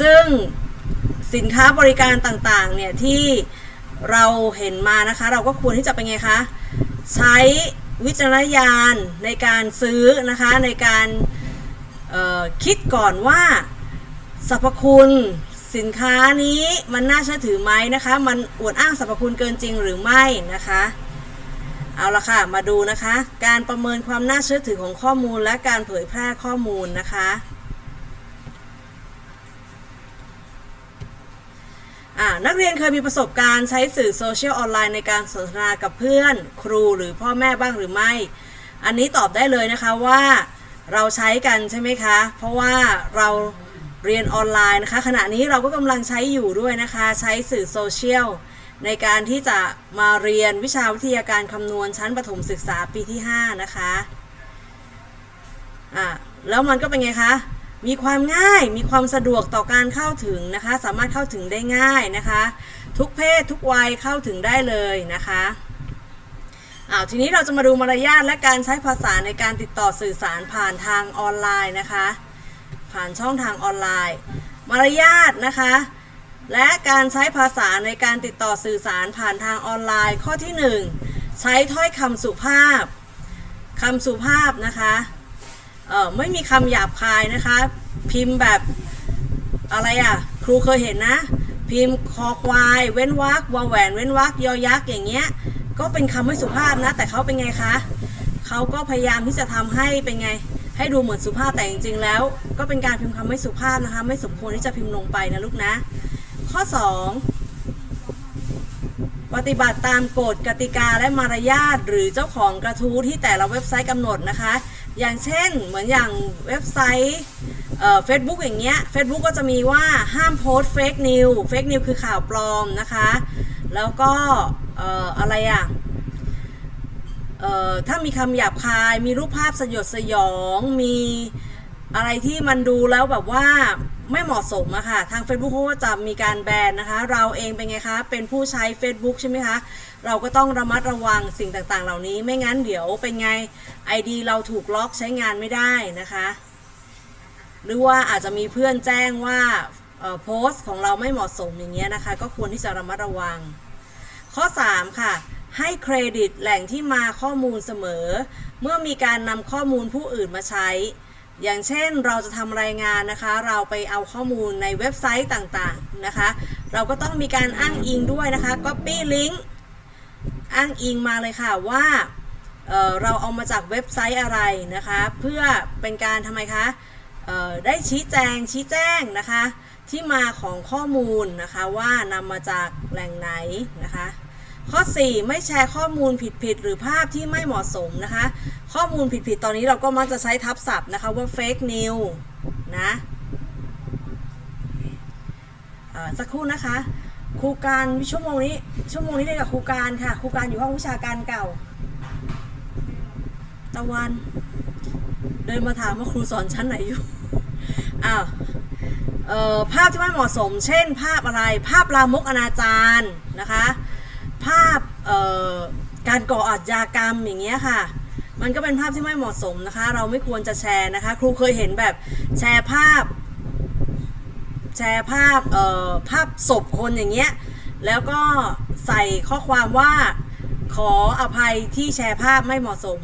ซึ่งสินค้าบริการต่างๆเนี่ยที่เราเห็นมานะคะ เราก็ควรที่จะเป็นไงคะ ใช้วิจารณญาณในการซื้อนะคะในการคิดก่อนว่าสรรพคุณสินค้านี้มันน่าเชื่อถือไหมนะคะ มันอวดอ้างสรรพคุณเกินจริงหรือไม่นะคะ เอาละค่ะ มาดูนะคะ การประเมินความน่าเชื่อถือของข้อมูลและการเผยแพร่ข้อมูลนะคะ อ่า นักเรียนเคยมีประสบการณ์ใช้สื่อโซเชียลออนไลน์ในการสนทนากับเพื่อน ครูหรือพ่อแม่บ้างหรือไม่ อันนี้ตอบได้เลยนะคะว่าเราใช้กันใช่ไหมคะ เพราะว่าเราเรียนออนไลน์นะคะ ขณะนี้เราก็กำลังใช้อยู่ด้วยนะคะ ใช้สื่อโซเชียลในการที่จะมาเรียนวิชาวิทยาการคำนวณชั้นประถมศึกษาปีที่ 5 นะคะอ่าแล้วมันก็เป็นไงคะ มีความง่ายมีความสะดวกต่อการเข้าถึงนะคะ สามารถเข้าถึงได้ง่ายนะคะ ทุกเพศทุกวัยเข้าถึงได้เลยนะคะอ้าวทีนี้เราจะมาดูมารยาทและการใช้ภาษาในการติดต่อสื่อสารผ่านทางออนไลน์นะคะ ผ่านช่องทางออนไลน์ มารยาทนะคะ และการใช้ภาษาในการติดต่อสื่อสารผ่านทางออนไลน์ ข้อที่ 1 ใช้ถ้อยคำสุภาพคำสุภาพนะคะ เออไม่มีคำหยาบคายนะคะ พิมพ์แบบอะไรอะ ครูเคยเห็นนะ พิมพ์คอควาย เว้นวรรควอแหวน เว้นวรรคยอยักษ์อย่างเงี้ย ก็เป็นคำไม่สุภาพนะ แต่เขาเป็นไงคะเขาก็พยายามที่จะทำให้เป็นไง ให้ดูเหมือนสุภาพแต่จริงๆแล้ว ก็เป็นการพิมพ์คำไม่สุภาพนะคะ ไม่สมควรที่จะพิมพ์ลงไปนะลูกนะ ข้อ 2ปฏิบัติตามกฎกติกาและมารยาทหรือเจ้าของกระทู้ที่แต่ละเว็บไซต์กำหนดนะคะ อย่างเช่นเหมือนอย่างเว็บไซต์เฟซบุ๊กอย่างเงี้ยเฟซบุ๊กก็จะมีว่าห้ามโพสเฟกนิวเฟกนิวคือข่าวปลอมนะคะ แล้วก็อะไรอะถ้ามีคำหยาบคาย มีรูปภาพสยดสยอง มีอะไรที่มันดูแล้วแบบว่า ไม่เหมาะสมอะค่ะ ทาง Facebook เขาก็จะมีการแบนนะคะ เราเองเป็นไงคะ เป็นผู้ใช้ Facebook ใช่ไหมคะ เราก็ต้องระมัดระวังสิ่งต่างๆ เหล่านี้ ไม่งั้นเดี๋ยวเป็นไง ID เราถูกล็อกใช้งานไม่ได้นะคะ หรือว่าอาจจะมีเพื่อนแจ้งว่าเอ่อโพสต์ของเราไม่เหมาะสมอย่างเงี้ยนะคะ ก็ควรที่จะระมัดระวัง ข้อ 3 ค่ะ ให้เครดิตแหล่งที่มาข้อมูลเสมอ เมื่อมีการนำข้อมูลผู้อื่นมาใช้ อย่างเช่นเราจะทำรายงานนะคะ เราไปเอาข้อมูลในเว็บไซต์ต่างๆนะคะ เราก็ต้องมีการอ้างอิงด้วยนะคะ copy link อ้างอิงมาเลยค่ะว่าเเราเอามาจากเว็บไซต์อะไรนะคะ เพื่อเป็นการทำไมคะได้ชี้แจงชี้แจ้งนะคะ ที่มาของข้อมูลนะคะว่านำมาจากแหล่งไหนนะคะ ข้อ 4 ไม่แชร์ข้อมูลผิดๆหรือภาพที่ไม่เหมาะสมนะคะ ข้อมูลผิดๆตอนนี้เราก็มักจะใช้ทับศัพท์นะคะว่า fake news นะสักครู่นะคะครูการชั่วโมงนี้ชั่วโมงนี้เรียนกับครูการค่ะครูการอยู่ห้องวิชาการเก่า ตะวัน เดินมาถามว่าครูสอนชั้นไหนอยู่อ้าวภาพที่ไม่เหมาะสม เช่น ภาพอะไรภาพลามกอนาจารนะคะ ภาพการก่ออาชญากรรมอย่างเงี้ยค่ะ มันก็เป็นภาพที่ไม่เหมาะสมนะคะ เราไม่ควรจะแชร์นะคะ ครูเคยเห็นแบบแชร์ภาพ แชร์ภาพภาพศพคนอย่างเงี้ยแล้วก็ใส่ข้อความว่าขออภัยที่แชร์ภาพไม่เหมาะสม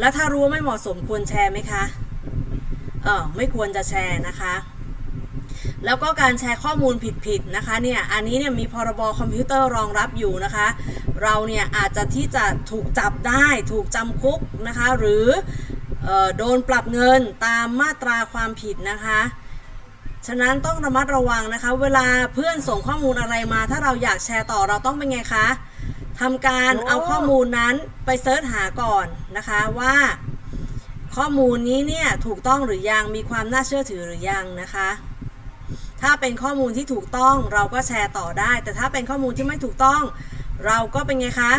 แล้วถ้ารู้ว่าไม่เหมาะสมควรแชร์ไหมคะเออไม่ควรจะแชร์นะคะ แล้วก็การแชร์ข้อมูลผิดๆนะคะเนี่ยอันนี้เนี่ยมีพรบคอมพิวเตอร์รองรับอยู่นะคะ เราเนี่ยอาจจะที่จะถูกจับได้ถูกจำคุกนะคะหรือเออโดนปรับเงินตามมาตราความผิดนะคะฉะนั้นต้องระมัดระวังนะคะ เวลาเพื่อนส่งข้อมูลอะไรมา ถ้าเราอยากแชร์ต่อเราต้องเป็นไงคะทำการเอาข้อมูลนั้นไปเซิร์ชหาก่อนนะคะว่าข้อมูลนี้เนี่ยถูกต้องหรือยังมีความน่าเชื่อถือหรือยังนะคะ ถ้าเป็นข้อมูลที่ถูกต้องเราก็แชร์ต่อได้ แต่ถ้าเป็นข้อมูลที่ไม่ถูกต้อง เราก็เป็นไงคะ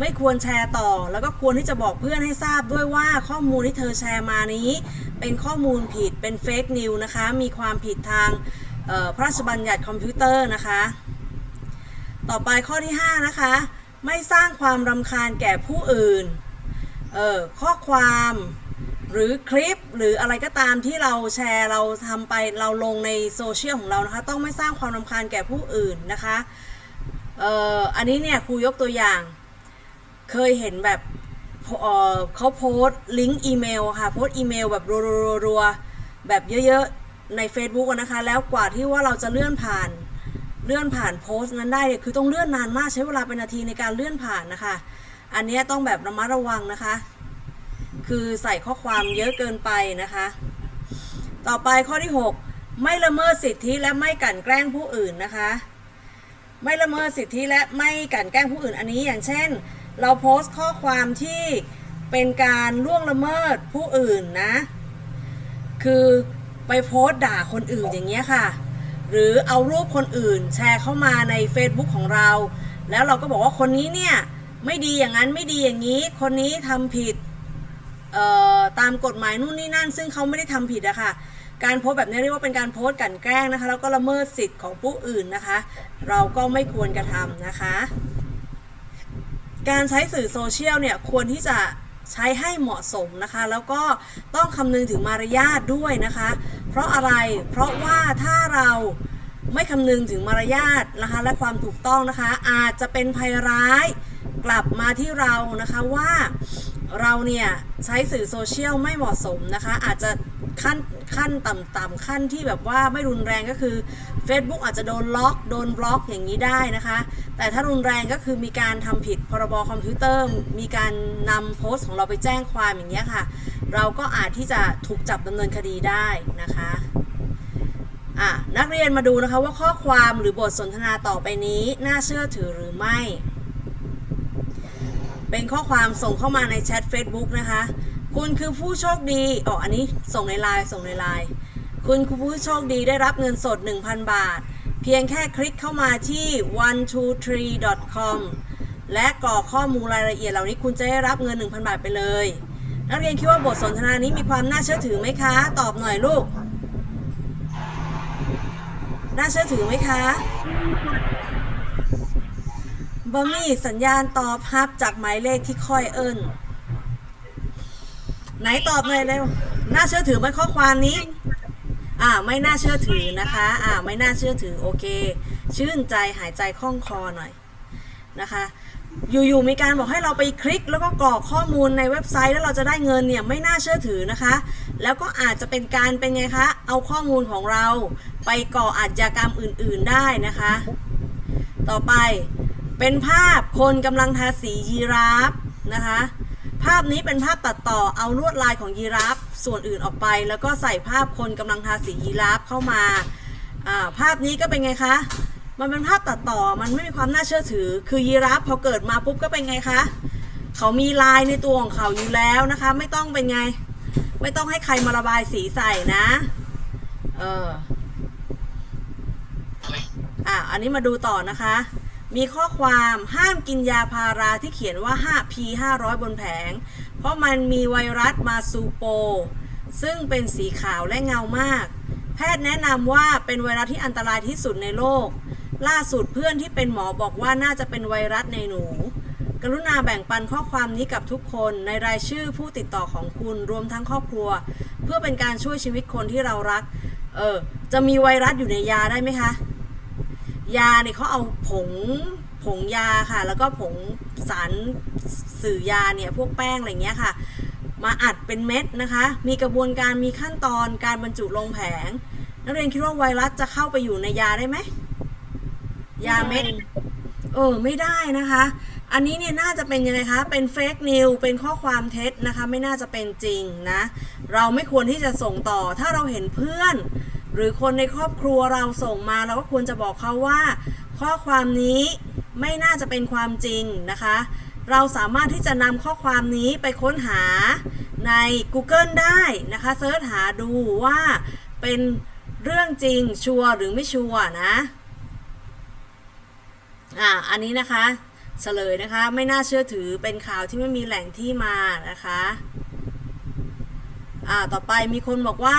ไม่ควรแชร์ต่อ แล้วก็ควรที่จะบอกเพื่อนให้ทราบด้วยว่าข้อมูลที่เธอแชร์มานี้ เป็นข้อมูลผิดเป็นเฟกนิวนะคะ มีความผิดทางพระราชบัญญัติคอมพิวเตอร์นะคะ ต่อไปข้อที่ 5 นะคะ ไม่สร้างความรำคาญแก่ผู้อื่นข้อความ หรือคลิปหรืออะไรก็ตามที่เราแชร์เราทำไปเราลงในโซเชียลของเรานะคะ ต้องไม่สร้างความรำคาญแก่ผู้อื่นนะคะเอ่ออันนี้เนี่ยครูยกตัวอย่าง เคยเห็นแบบเอ่อเขาโพสต์ลิงก์อีเมลค่ะโพสต์อีเมลแบบรัวๆแบบเยอะๆใน Facebook นะคะ แล้วกว่าที่ว่าเราจะเลื่อนผ่านเลื่อนผ่านโพสต์นั้นได้คือต้องเลื่อนนานมากใช้เวลาเป็นนาทีในการเลื่อนผ่านนะคะ อันนี้ต้องแบบระมัดระวังนะคะ คือใส่ข้อความเยอะเกินไปนะคะ ต่อไปข้อที่ 6 ไม่ละเมิดสิทธิและไม่กลั่นแกล้งผู้อื่นนะคะ ไม่ละเมิดสิทธิและไม่กลั่นแกล้งผู้อื่นอันนี้อย่างเช่น เราโพสต์ข้อความที่เป็นการล่วงละเมิดผู้อื่นนะ คือไปโพสต์ด่าคนอื่นอย่างเงี้ยค่ะ หรือเอารูปคนอื่นแชร์เข้ามาใน Facebook ของเรา แล้วเราก็บอกว่าคนนี้เนี่ยไม่ดีอย่างนั้นไม่ดีอย่างนี้ คนนี้ทำผิด ตามกฎหมายนู่นนี่นั่น ซึ่งเขาไม่ได้ทำผิดอะค่ะการโพสแบบนี้เรียกว่าเป็นการโพสกลันแกล้งนะคะ แล้วก็ละเมิดสิทธิ์ของผู้อื่นนะคะ เราก็ไม่ควรกระทำนะคะ การใช้สื่อโซเชียลเนี่ยควรที่จะใช้ให้เหมาะสมนะคะ แล้วก็ต้องคำนึงถึงมารยาทด้วยนะคะ เพราะอะไรเพราะว่าถ้าเราไม่คำนึงถึงมารยาทนะคะ และความถูกต้องนะคะ อาจจะเป็นภัยร้ายกลับมาที่เรานะคะว่า เราเนี่ย ใช้สื่อโซเชียลไม่เหมาะสมนะคะ อาจจะขั้นขั้นต่ำๆขั้นที่แบบว่าไม่รุนแรงก็คือ Facebook อาจจะโดนล็อก โดนบล็อกอย่างนี้ได้นะคะ แต่ถ้ารุนแรงก็คือมีการทำผิดพรบคอมพิวเตอร์ มีการนำโพสต์ของเราไปแจ้งความอย่างเงี้ยค่ะ เราก็อาจที่จะถูกจับดำเนินคดีได้นะคะอะนักเรียนมาดูนะคะว่าข้อความหรือบทสนทนาต่อไปนี้น่าเชื่อถือหรือไม่ เป็นข้อความส่งเข้ามาในแชท Facebook นะคะ คุณคือผู้โชคดีอ๋ออันนี้ส่งในไลน์ส่งในไลน์คุณคือผู้โชคดีได้รับเงินสด 1,000 บาท เพียงแค่คลิกเข้ามาที่ 123.com และกรอกข้อมูลรายละเอียดเหล่านี้คุณจะได้รับเงิน 1,000 บาทไปเลย นักเรียนคิดว่าบทสนทนานี้มีความน่าเชื่อถือไหมคะ ตอบหน่อยลูก น่าเชื่อถือไหมคะ บะมีสัญญาณตอบรับจากหมายเลขที่ค่อยเอิ้น ไหนตอบหน่อยเร็ว น่าเชื่อถือไหมข้อความนี้ อ่า ไม่น่าเชื่อถือนะคะ อ่า ไม่น่าเชื่อถือ โอเค ชื่นใจหายใจคล่องคอหน่อยนะคะ อยู่ๆมีการบอกให้เราไปคลิก แล้วก็กรอกข้อมูลในเว็บไซต์แล้วเราจะได้เงินเนี่ยไม่น่าเชื่อถือนะคะ แล้วก็อาจจะเป็นการเป็นไงคะ เอาข้อมูลของเรา ไปก่ออาชญากรรมอื่น ๆได้นะคะ ต่อไป เป็นภาพคนกำลังทาสียีราฟนะคะ ภาพนี้เป็นภาพตัดต่อเอาลวดลายของยีราฟส่วนอื่นออกไป แล้วก็ใส่ภาพคนกำลังทาสียีราฟเข้ามาอ่าภาพนี้ก็เป็นไงคะมันเป็นภาพตัดต่อมันไม่มีความน่าเชื่อถือ คือยีราฟพอเกิดมาปุ๊บก็เป็นไงคะเขามีลายในตัวของเขาอยู่แล้วนะคะ ไม่ต้องเป็นไง ไม่ต้องให้ใครมาระบายสีใส่นะเอออะอันนี้มาดูต่อนะคะ มีข้อความห้ามกินยาพาราที่เขียนว่า 5P 500 บนแผง เพราะมันมีไวรัสมาซูโป ซึ่งเป็นสีขาวและเงามาก แพทย์แนะนำว่าเป็นไวรัสที่อันตรายที่สุดในโลก ล่าสุดเพื่อนที่เป็นหมอบอกว่าน่าจะเป็นไวรัสในหนู กรุณาแบ่งปันข้อความนี้กับทุกคนในรายชื่อผู้ติดต่อของคุณรวมทั้งครอบครัว เพื่อเป็นการช่วยชีวิตคนที่เรารัก เออ จะมีไวรัสอยู่ในยาได้ไหมคะ ยาเนี่ยเขาเอาผงผงยาค่ะ แล้วก็ผงสารสื่อยาเนี่ยพวกแป้งอะไรเงี้ยค่ะ มาอัดเป็นเม็ดนะคะ มีกระบวนการมีขั้นตอนการบรรจุลงแผง นักเรียนคิดว่าไวรัสจะเข้าไปอยู่ในยาได้ไหมยาเม็ดเออไม่ได้นะคะ อันนี้เนี่ยน่าจะเป็นยังไงคะ เป็นเฟกนิวเป็นข้อความเท็จนะคะ ไม่น่าจะเป็นจริงนะ เราไม่ควรที่จะส่งต่อถ้าเราเห็นเพื่อน หรือคนในครอบครัวเราส่งมาเราก็ควรจะบอกเขาว่า ข้อความนี้ไม่น่าจะเป็นความจริงนะคะ เราสามารถที่จะนำข้อความนี้ไปค้นหาใน Google ได้นะคะเซิร์ชหาดูว่าเป็นเรื่องจริงชัวร์หรือไม่ชัวร์นะอ่าอันนี้นะคะเฉลยนะคะ ไม่น่าเชื่อถือเป็นข่าวที่ไม่มีแหล่งที่มานะคะอ่าต่อไปมีคนบอกว่า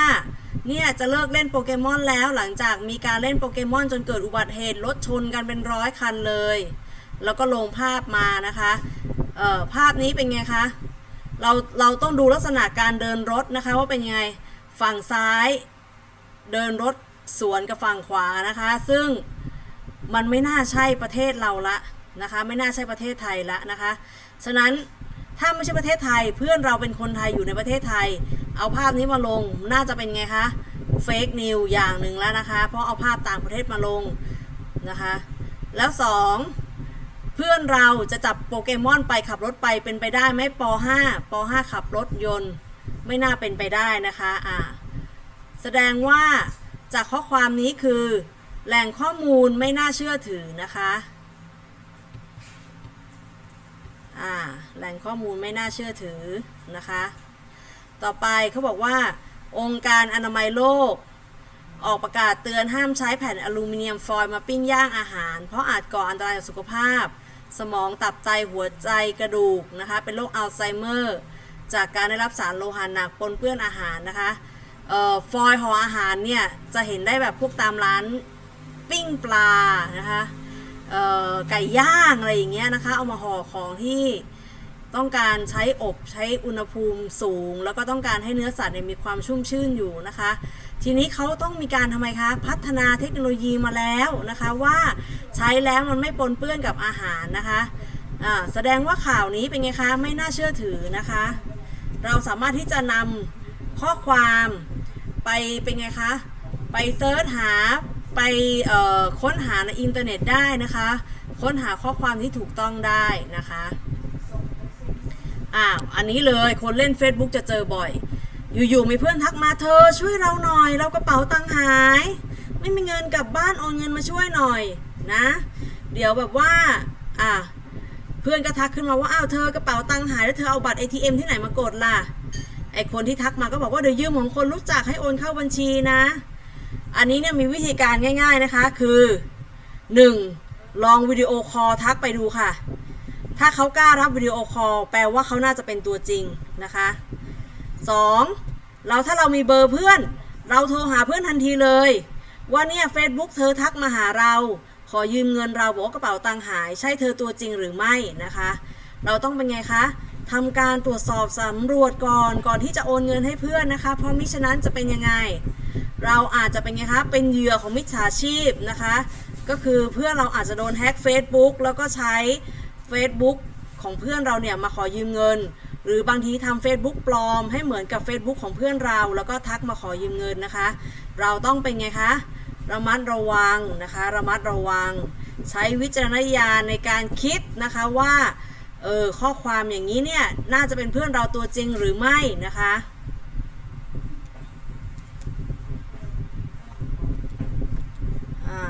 เนี่ยจะเลิกเล่นโปเกมอนแล้วหลังจากมีการเล่นโปเกมอนจนเกิดอุบัติเหตุรถชนกันเป็นร้อยคันเลย แล้วก็ลงภาพมานะคะเอ่อภาพนี้เป็นไงคะเราเราต้องดูลักษณะการเดินรถนะคะว่าเป็นยังไงฝั่งซ้าย เดินรถสวนกับฝั่งขวานะคะ ซึ่งมันไม่น่าใช่ประเทศเราละนะคะไม่น่าใช่ประเทศไทยละนะคะ ฉะนั้นถ้าไม่ใช่ประเทศไทยเพื่อนเราเป็นคนไทยอยู่ในประเทศไทย เอาภาพนี้มาลงน่าจะเป็นไงคะเฟกนิวอย่างหนึ่งแล้วนะคะ เพราะเอาภาพต่างประเทศมาลงนะคะ แล้วสองเพื่อนเราจะจับโปเกมอนไปขับรถไปเป็นไปได้ไหมป .5 ป .5 ขับรถยนต์ไม่น่าเป็นไปได้นะคะอ่าแสดงว่าจากข้อความนี้คือแหล่งข้อมูลไม่น่าเชื่อถือนะคะอ่าแหล่งข้อมูลไม่น่าเชื่อถือนะคะ ต่อไปเขาบอกว่า องค์การอนามัยโลก ออกประกาศเตือนห้ามใช้แผ่นอลูมิเนียมฟอยล์มาปิ้งย่างอาหาร เพราะอาจก่ออันตรายต่อสุขภาพ สมองตับไตหัวใจกระดูกนะคะ เป็นโรคอัลไซเมอร์ จากการได้รับสารโลหะหนักปนเปื้อนอาหารนะคะออฟอยล์ห่ออาหารเนี่ย จะเห็นได้แบบพวกตามร้านปิ้งปลานะคะไก่ย่างอะไรอย่างเงี้ยนะคะ เอามาห่อของที่ ต้องการใช้อบใช้อุณหภูมิสูง แล้วก็ต้องการให้เนื้อสัตว์เนี่ยมีความชุ่มชื่นอยู่นะคะ ทีนี้เขาต้องมีการทำไมคะ พัฒนาเทคโนโลยีมาแล้วนะคะว่าใช้แล้วมันไม่ปนเปื้อนกับอาหารนะคะอ่าแสดงว่าข่าวนี้เป็นไงคะไม่น่าเชื่อถือนะคะ เราสามารถที่จะนำข้อความไปเป็นไงคะไปเซิร์ชหาไปค้นหาในอินเทอร์เน็ตได้นะคะ ค้นหาข้อความที่ถูกต้องได้นะคะ อ้าวอันนี้เลยคนเล่น Facebook จะเจอบ่อย อยู่ๆมีเพื่อนทักมาเธอ ช่วยเราหน่อย เรากระเป๋าตังหาย ไม่มีเงินกลับบ้านโอนเงินมาช่วยหน่อยนะ เดี๋ยวแบบว่าอะเพื่อนก็ทักขึ้นมาว่าอ้าวเธอกระเป๋าตังหายแล้วเธอเอาบัตร ATM ที่ไหนมากดล่ะไอคนที่ทักมาก็บอกว่าเดี๋ยวยืมของคนรู้จักให้โอนเข้าบัญชีนะ อันนี้เนี่ยมีวิธีการง่าย ๆนะคะคือ 1. ลองวิดีโอคอลทักไปดูค่ะ ถ้าเขากล้ารับวิดีโอคอลแปลว่าเขาน่าจะเป็นตัวจริงนะคะ 2. เราถ้าเรามีเบอร์เพื่อน เราโทรหาเพื่อนทันทีเลย ว่าเนี่ย Facebook เธอทักมาหาเรา ขอยืมเงินเราบอกกระเป๋าตังค์หาย ใช่เธอตัวจริงหรือไม่นะคะ เราต้องเป็นไงคะทำการตรวจสอบสำรวจก่อนก่อนที่จะโอนเงินให้เพื่อนนะคะ เพราะมิฉะนั้นจะเป็นยังไง เราอาจจะเป็นไงคะเป็นเหยื่อของมิจฉาชีพนะคะ ก็คือเพื่อนเราอาจจะโดนแฮ็ก Facebook แล้วก็ใช้ Facebook ของเพื่อนเราเนี่ยมาขอยืมเงิน หรือบางทีทำ Facebook ปลอม ให้เหมือนกับ Facebook ของเพื่อนเรา แล้วก็ทักมาขอยืมเงินนะคะ เราต้องเป็นไงคะระมัดระวังนะคะระมัดระวัง ใช้วิจารณญาณในการคิดนะคะว่าเออข้อความอย่างนี้เนี่ยน่าจะเป็นเพื่อนเราตัวจริงหรือไม่นะคะ อ่า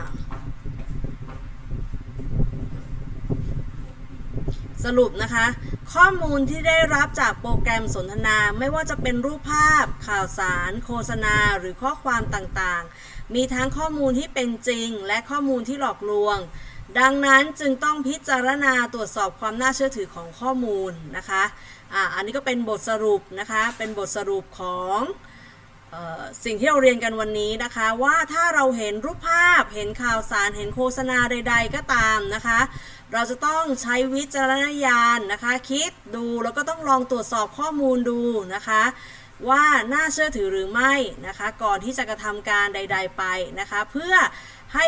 ส รุปนะคะ ข้อมูลที่ได้รับจากโปรแกรมสนทนาไม่ว่าจะเป็นรูปภาพ ข่าวสาร โฆษณา หรือข้อความต่างๆ มีทั้งข้อมูลที่เป็นจริง และข้อมูลที่หลอกลวง ดังนั้นจึงต้องพิจารณาตรวจสอบความน่าเชื่อถือของข้อมูลนะคะอ่าอันนี้ก็เป็นบทสรุปนะคะ เป็นบทสรุปของออสิ่งที่เราเรียนกันวันนี้นะคะว่าถ้าเราเห็นรูปภาพเห็นข่าวสารเห็นโฆษณาใด ๆ ก็ตามนะคะ เราจะต้องใช้วิจารณญาณนะคะ คิดดูแล้วก็ต้องลองตรวจสอบข้อมูลดูนะคะ ว่าน่าเชื่อถือหรือไม่นะคะ ก่อนที่จะกระทำการใด ๆไปนะคะ เพื่อให้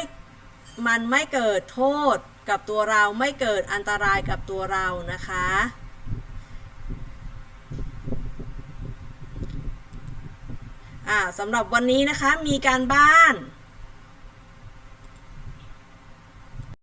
มันไม่เกิดโทษกับตัวเราไม่เกิดอันตรายกับตัวเรานะคะอ่าสำหรับวันนี้นะคะมีการบ้าน